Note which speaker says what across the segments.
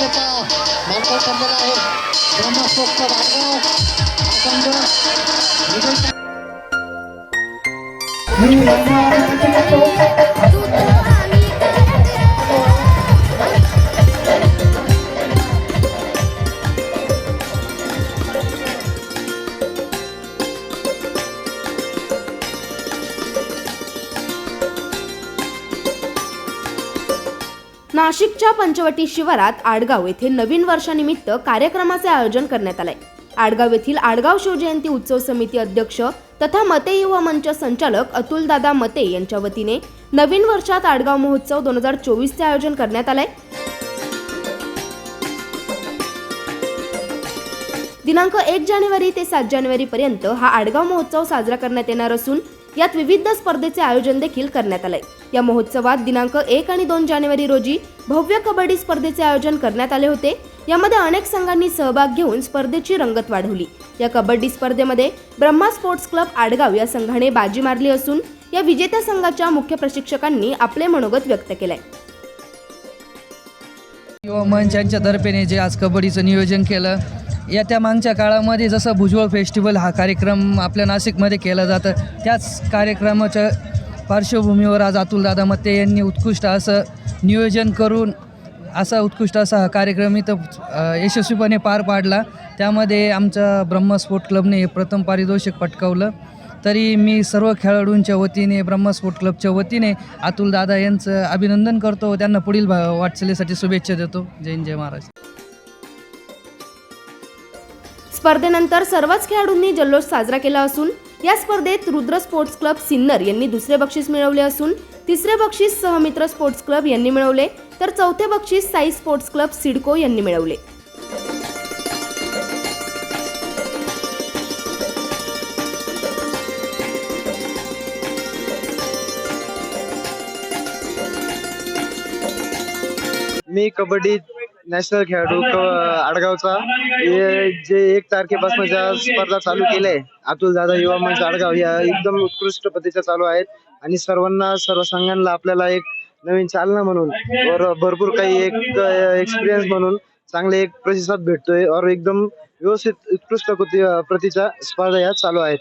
Speaker 1: पक्षाचा मार्ग ठरलेला आहे. ब्रह्मस्वस्त वाडगाव हा विजय
Speaker 2: नाशिकच्या पंचवटी शिवारात आडगाव येथे नवीन वर्षानिमित्त कार्यक्रमाचे आयोजन करण्यात आले आडगाव येथील आडगाव शिवजयंती उत्सव समिती अध्यक्ष तथा मते युवा मंच संचालक अतुलदादा मते यांच्या वतीने नवीन वर्षात आडगाव महोत्सव दोन हजार चोवीसचे आयोजन करण्यात आले दिनांक एक जानेवारी ते सात जानेवारी पर्यंत हा आडगाव महोत्सव साजरा करण्यात येणार असून यात विविध स्पर्धेचे आयोजन देखील करण्यात आले या महोत्सवात दिनांक एक आणि दोन जानेवारी रोजी भव्य कबड्डी स्पर्धेचे आयोजन करण्यात आले होते. यामध्ये अनेक संघांनी सहभाग घेऊन स्पर्धेची रंगत वाढवली. या कबड्डी स्पर्धेमध्ये ब्रह्मा स्पोर्ट्स क्लब आडगाव या संघाने बाजी मारली असून या विजेत्या संघाच्या मुख्य प्रशिक्षकांनी आपले मनोगत व्यक्त केले
Speaker 3: युवा मंच यांच्या तर्फेने जे आज कबड्डीचं नियोजन केलं येत्या मागच्या काळामध्ये जसं भुजबळ फेस्टिवल हा कार्यक्रम आपल्या नाशिकमध्ये केला जातं त्याच कार्यक्रमाच्या पार्श्वभूमीवर आज अतुलदादा मते यांनी उत्कृष्ट असं नियोजन करून असा उत्कृष्ट असा हा कार्यक्रम इथं यशस्वीपणे पार पाडला. त्यामध्ये आमच्या ब्रह्मस्फोट क्लबने प्रथम पारितोषिक पटकावलं. तरी मी सर्व खेळाडूंच्या वतीने ब्रह्म क्लबच्या वतीने अतुलदादा यांचं अभिनंदन करतो. त्यांना पुढील भा- वाटचालीसाठी शुभेच्छा देतो. जय जय महाराष्ट्र
Speaker 2: स्पर्धेनंतर सर्वच खेळाडूंनी जल्लोष साजरा केला असून या स्पर्धेत रुद्र स्पोर्ट्स क्लब सिन्नर यांनी दुसरे बक्षीस मिळवले असून तिसरे बक्षीस सहमित्र स्पोर्ट्स क्लब यांनी मिळवले तर चौथे बक्षीस साई स्पोर्ट्स क्लब सिडको यांनी मिळवले.
Speaker 4: मी कबड्डी नॅशनल खेळाडू क- आडगावचा. हे जे एक तारखेपासून ज्या स्पर्धा चालू केल्या आहे अतुल दादा युवा मंच आडगाव या एकदम उत्कृष्ट पद्धतीच्या चालू आहेत. आणि सर्वांना सर्व संघांना आपल्याला एक नवीन चालना म्हणून और भरपूर काही एक एक्सपिरियन्स म्हणून चांगले एक प्रतिसाद भेटतोय. और एकदम व्यवस्थित उत्कृष्ट प्रति- प्रतीच्या स्पर्धा या चालू आहेत.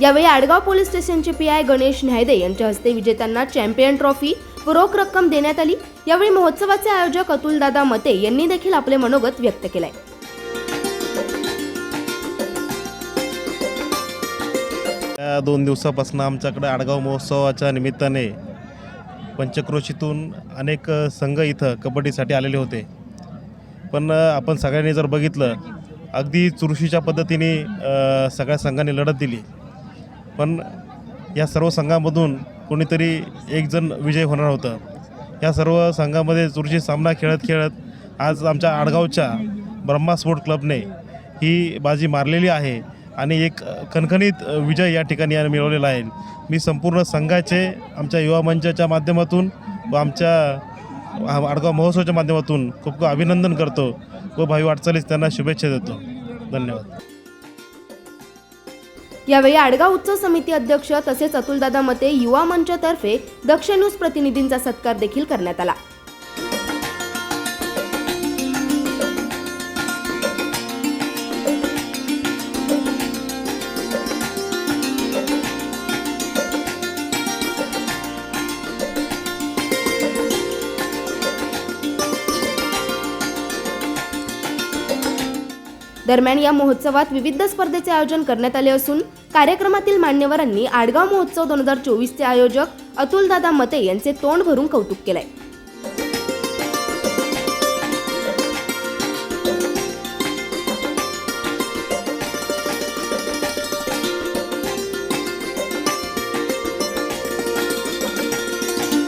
Speaker 2: यावेळी Adgaon police station P I Ganesh Nyayde यांच्या हस्ते विजेत्यांना चॅम्पियन ट्रॉफी रोख रक्कम देण्यात आली. यावेळी महोत्सवाचे आयोजक अतुलदादा मते यांनी देखील आपले मनोगत व्यक्त केलंय.
Speaker 5: दोन दिवसापासून आमच्याकडे आडगाव महोत्सवाच्या निमित्ताने पंचक्रोशीतून अनेक संघ इथं कबड्डीसाठी आलेले होते. पण आपण सगळ्यांनी जर बघितलं अगदी चुरशीच्या पद्धतीने सगळ्या संघांनी लढत दिली. पण या सर्व संघामधून कोणीतरी एकजण विजय होणार होतं. या सर्व संघामध्ये चुरशी सामना खेळत खेळत आज आमच्या आडगावच्या ब्रह्मा स्पोर्ट क्लबने ही बाजी मारलेली आहे आणि एक खणखणीत विजय या ठिकाणी याने मिळवलेला आहे. मी संपूर्ण संघाचे आमच्या युवा मंचाच्या माध्यमातून व आमच्या आडगाव महोत्सवाच्या माध्यमातून खूप खूप अभिनंदन करतो व भावी वाटचालीस त्यांना शुभेच्छा देतो. धन्यवाद.
Speaker 2: यावेळी आडगाव उत्सव समिती अध्यक्ष तसेच अतुलदादा मते युवा मंचतर्फे दक्ष न्यूज प्रतिनिधींचा सत्कार देखील करण्यात आला. दरम्यान या महोत्सवात विविध स्पर्धेचे आयोजन करण्यात आले असून कार्यक्रमातील मान्यवरांनी आडगाव महोत्सव दोन हजार चोवीसचे आयोजक अतुलदादा मते यांचे तोंड भरून कौतुक केलंय.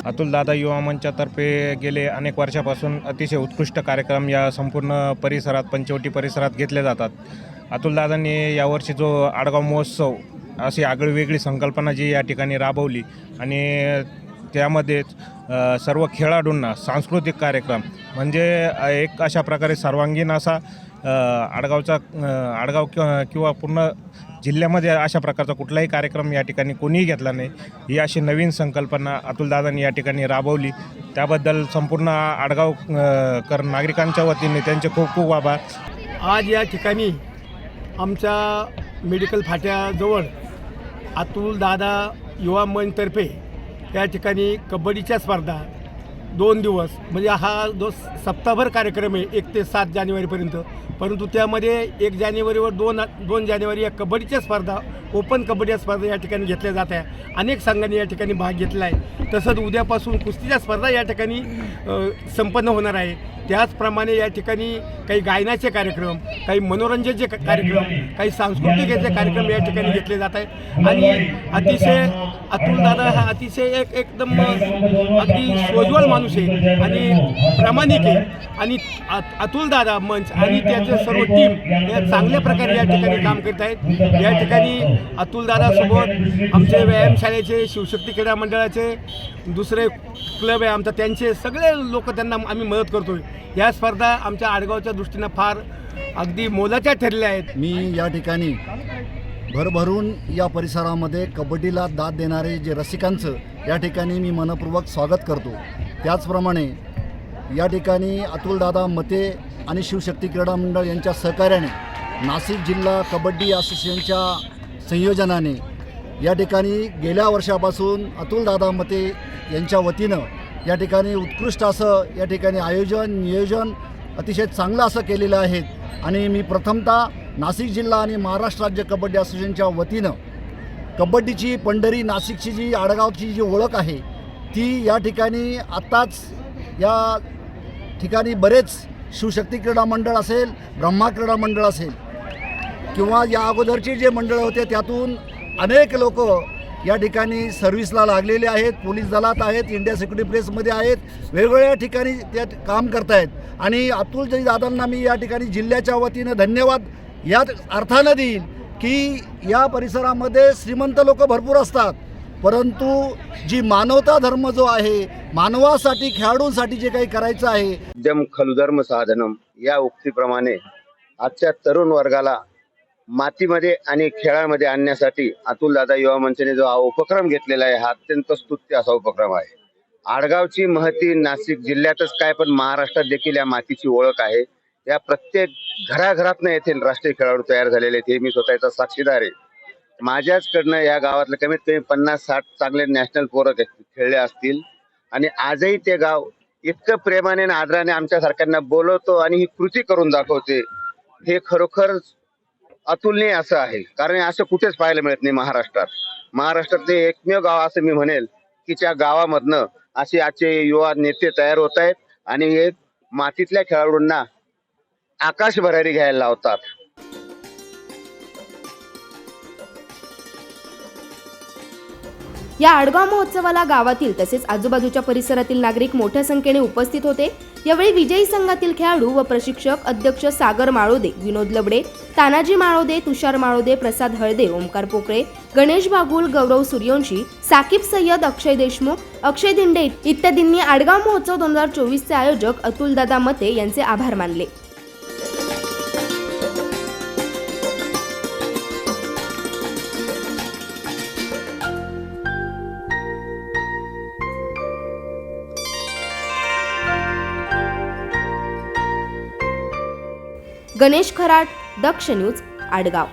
Speaker 6: अतुलदादा युवा मंचातर्फे गेले अनेक वर्षापासून अतिशय उत्कृष्ट कार्यक्रम या संपूर्ण परिसरात पंचवटी परिसरात घेतले जातात. अतुलदादांनी यावर्षी जो आडगाव महोत्सव अशी आगळीवेगळी संकल्पना जी या ठिकाणी राबवली आणि त्यामध्येच सर्व खेळाडूंना सांस्कृतिक कार्यक्रम म्हणजे एक अशा प्रकारे सर्वांगीण असा आडगावचा आडगाव किंवा किंवा पूर्ण जिल्ह्यामध्ये अशा प्रकारचा कुठलाही कार्यक्रम या ठिकाणी कोणीही घेतला नाही. ही अशी नवीन संकल्पना अतुलदादांनी या ठिकाणी राबवली. त्याबद्दल संपूर्ण आडगाव कर नागरिकांच्या वतीने त्यांचे खूप खूप आभार.
Speaker 7: आज या ठिकाणी आमच्या मेडिकल फाट्याजवळ अतुल दादा युवा मंचतर्फे या ठिकाणी कबड्डीच्या स्पर्धा दोन दिवस म्हणजे हा जो सप्ताहभर कार्यक्रम आहे एक ते सात जानेवारीपर्यंत. परंतु त्यामध्ये एक जानेवारीवर दोन दोन जानेवारी या कबड्डीच्या स्पर्धा ओपन कबड्डी स्पर्धा या ठिकाणी घेतल्या जात आहे. अनेक संघांनी या ठिकाणी भाग घेतला आहे. तसंच उद्यापासून कुस्तीच्या स्पर्धा या ठिकाणी संपन्न होणार आहे. त्याचप्रमाणे या ठिकाणी काही गायनाचे कार्यक्रम काही मनोरंजनचे क- कार्यक्रम काही सांस्कृतिक याचे कार्यक्रम या ठिकाणी घेतले जात आहे. आणि अतिशय अतुलदादा हा अतिशय एक एकदम अगदी सोज्वल माणूस आहे आणि प्रामाणिक आहे. आणि अत- अतुलदादा मंच आणि त्याचे सर्व टीम या चांगल्या प्रकारे या ठिकाणी काम करत आहेत. या ठिकाणी अतुलदादासोबत आमचे व्यायामशाळेचे शिवशक्ती क्रीडा मंडळाचे दुसरे क्लब आहे आमचा त्यांचे सगळे लोक त्यांना आम्ही मदत करतोय. या स्पर्धा आमच्या आडगावच्या दृष्टीनं फार अगदी मोलाच्या ठरल्या आहेत.
Speaker 1: मी या ठिकाणी भरभरून या परिसरामध्ये कबड्डीला दाद देणारे जे रसिकांचं या ठिकाणी मी मनपूर्वक स्वागत करतो. त्याचप्रमाणे या ठिकाणी अतुलदादा मते आणि शिवशक्ती क्रीडा मंडळ यांच्या सहकार्याने नाशिक जिल्हा कबड्डी असोसिएशनच्या संयोजनाने या ठिकाणी गेल्या वर्षापासून अतुलदादा मते यांच्या वतीनं या ठिकाणी उत्कृष्ट असं या ठिकाणी आयोजन नियोजन अतिशय चांगलं असं केलेलं आहे आणि मी प्रथमतः नाशिक जिल्हा आणि महाराष्ट्र राज्य कबड्डी असोसिएशनच्या वतीनं कबड्डीची पंढरी नाशिकची जी आडगावची जी ओळख आहे ती या ठिकाणी आत्ताच या ठिकाणी बरेच शिवशक्ती क्रीडा मंडळ असेल ब्रह्मा क्रीडा मंडळ असेल किंवा या अगोदरचे जे मंडळ होते त्यातून अनेक लोक या ठिकाणी सर्व्हिसला लागलेले आहेत पोलीस दलात आहेत इंडिया सिक्युरिटी प्रेसमध्ये आहेत वेगवेगळ्या ठिकाणी त्या काम करतायत. आणि अतुलजी दादांना मी या ठिकाणी जिल्ह्याच्या वतीनं धन्यवाद यात अर्थानं देईल की या परिसरामध्ये श्रीमंत लोक भरपूर असतात. परंतु जी मानवता धर्म जो आहे मानवासाठी खेळाडूंसाठी जे काही करायचं आहे.
Speaker 4: जम खलु धर्म साधनम या उक्तीप्रमाणे आजच्या तरुण वर्गाला मातीमध्ये आणि खेळामध्ये आणण्यासाठी अतुल दादा युवा मंचने जो हा उपक्रम घेतलेला आहे हा अत्यंत स्तुत्य असा उपक्रम आहे. आडगावची महती नाशिक जिल्ह्यातच काय पण महाराष्ट्रात देखील या मातीची ओळख आहे. या प्रत्येक घराघरातनं येथे राष्ट्रीय खेळाडू तयार झालेले आहेत हे मी स्वतःचा साक्षीदार आहे. माझ्याचकडनं या गावातलं कमीत कमी पन्नास साठ चांगले नॅशनल पोरं खेळले असतील. आणि आजही ते गाव इतकं प्रेमाने आणि आदराने आमच्या सारख्यांना बोलवतो आणि ही कृती करून दाखवते हे खरोखर अतुलनीय असं आहे. कारण असं कुठेच पाहायला मिळत नाही महाराष्ट्रात. महाराष्ट्रात ते एकमेव गाव असं मी म्हणेल की त्या गावामधनं असे आजचे युवा नेते तयार होत आहेत आणि हे मातीतल्या खेळाडूंना आकाश भरारी घ्यायला लावतात.
Speaker 2: या आडगाव महोत्सवाला गावातील तसेच आजूबाजूच्या परिसरातील नागरिक मोठ्या संख्येने उपस्थित होते. यावेळी विजयी संघातील खेळाडू व प्रशिक्षक अध्यक्ष सागर माळोदे विनोद लबडे तानाजी माळोदे तुषार माळोदे प्रसाद हळदे ओमकार पोकळे गणेश बागुल गौरव सूर्यवंशी साकिब सय्यद अक्षय देशमुख अक्षय दिंडे इत्यादींनी आडगाव महोत्सव दोन हजार चोवीसचे आयोजक अतुलदादा मते यांचे आभार मानले. गणेश खराट दक्ष न्यूज आडगाव.